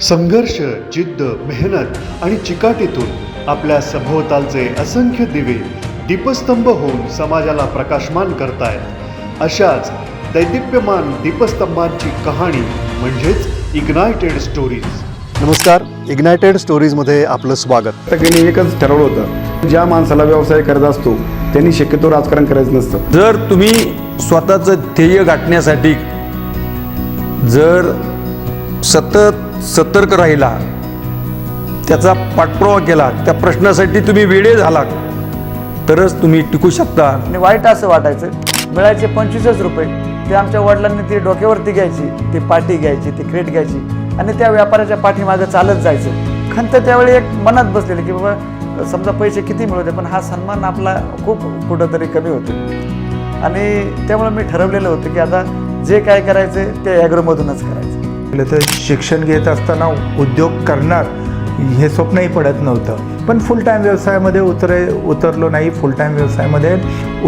संघर्ष जिद्द मेहनत आणि चिकाटीतून आपल्या सभोवतालचे असंख्य दिवे दीपस्तंभ होऊन समाजाला प्रकाशमान करतायत. अशाच दैदिप्यमान दीपस्तंभांची कहाणी म्हणजेच इग्नायटेड स्टोरीज नमस्कार. इग्नायटेड स्टोरीजमध्ये आपलं स्वागत. त्यांनी एकच ठरवलं होतं. ज्या माणसाला व्यवसाय करत असतो त्यांनी शक्यतो राजकारण करायचं नसतं. जर तुम्ही स्वतःचं ध्येय गाठण्यासाठी जर सतत सतर्क राहिला त्याचा पाठपुरावा केला त्या प्रश्नासाठी तुम्ही वेळे झालात तरच तुम्ही टिकू शकता. आणि वाईट असं वाटायचं मिळायचे पंचवीसच रुपये ते आमच्या वडिलांनी ती डोक्यावरती घ्यायची ती पाठी घ्यायची ती क्रेट घ्यायची आणि त्या व्यापाऱ्याच्या पाठीमागं चालत जायचं. खंत त्यावेळी एक मनात बसलेली की बाबा समजा पैसे किती मिळवते पण हा सन्मान आपला खूप कुठंतरी कमी होतो. आणि त्यामुळे मी ठरवलेलं होतं की आता जे काय करायचं ते ॲग्रोमधूनच करायचं. आपलं तर शिक्षण घेत असताना उद्योग करणार हे स्वप्नही पडत नव्हतं. पण फुल टाईम व्यवसायामध्ये उतरे उतरलो नाही. फुल टाईम व्यवसायामध्ये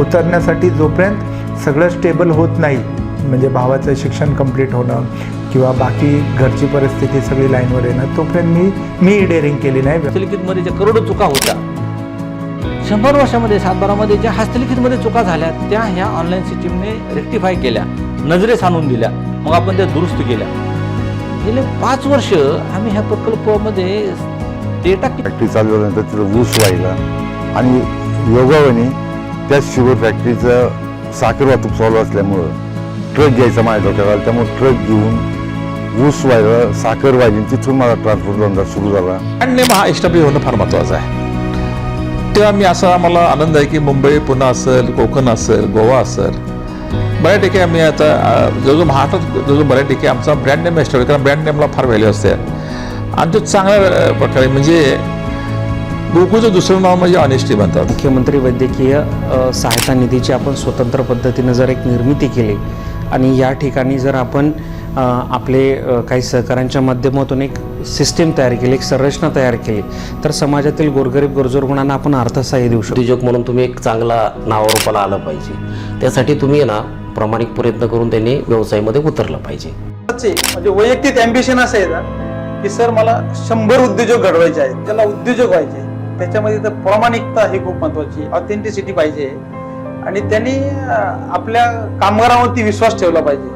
उतरण्यासाठी जोपर्यंत सगळं स्टेबल होत नाही म्हणजे भावाचं शिक्षण कंप्लीट होणं किंवा बाकी घरची परिस्थिती सगळी लाईनवर येणं तोपर्यंत मी मी डेअरिंग केली नाही. हस्तलिखितमध्ये ज्या करोडो चुका होत्या शंभर वर्षामध्ये सातबारामध्ये ज्या हस्तलिखितमध्ये चुका झाल्या त्या ह्या ऑनलाईन सिस्टीमने रेक्टिफाय केल्या नजरेस आणून दिल्या मग आपण त्या दुरुस्त केल्या. गेले पाच वर्ष आम्ही ह्या प्रकल्पामध्ये डेटा फॅक्टरी चालू झाल्यानंतर तिथं ऊस व्हायला आणि योगावणी त्या शुगर फॅक्टरीचं साखर वाहतूक चालू असल्यामुळं ट्रक घ्यायचा माझ्या डोक्यात आला. त्यामुळे ट्रक घेऊन ऊस व्हायला साखर व्हायची तिथून माझा ट्रान्सपोर्ट धंदा सुरू झाला. नेम हा एस्टॅब्लिश होणं फार महत्त्वाचं आहे. तेव्हा मी असा आम्हाला आनंद आहे की मुंबई पुणे असेल कोकण असेल गोवा असेल. बऱ्यापैकी आम्ही आता अं, जवळजवळ महाराष्ट्रात जवळजवळ बऱ्यापैकी आमचा ब्रँड नेम एस्टॅब्लिश कारण ब्रँड नेमला फार व्हॅल्यू असते. आणि तो चांगल्या प्रकारे म्हणजे गोकुळचं दुसरं नाव म्हणजे ऑनेस्टी म्हणतात. मुख्यमंत्री वैद्यकीय सहायता निधीची आपण स्वतंत्र पद्धतीनं जर एक निर्मिती केली आणि या ठिकाणी जर आपण आपले काही सहकाऱ्यांच्या माध्यमातून एक सिस्टीम तयार केली एक संरचना तयार केली तर समाजातील गोरगरीब गरजू रुग्णांना आपण अर्थसहाय्य देऊ शकतो. उद्योजक म्हणून तुम्ही एक चांगला नावारूपाला आलं पाहिजे. त्यासाठी तुम्ही ना प्रामाणिक प्रयत्न करून त्यांनी व्यवसायामध्ये उतरलं पाहिजे. म्हणजे वैयक्तिक अँबिशन असं आहे ना की सर मला शंभर उद्योजक घडवायचे आहेत त्याला उद्योजक व्हायचे त्याच्यामध्ये तर प्रामाणिकता ही खूप महत्वाची ऑथेंटिसिटी पाहिजे. आणि त्यांनी आपल्या कामगारावरती विश्वास ठेवला पाहिजे.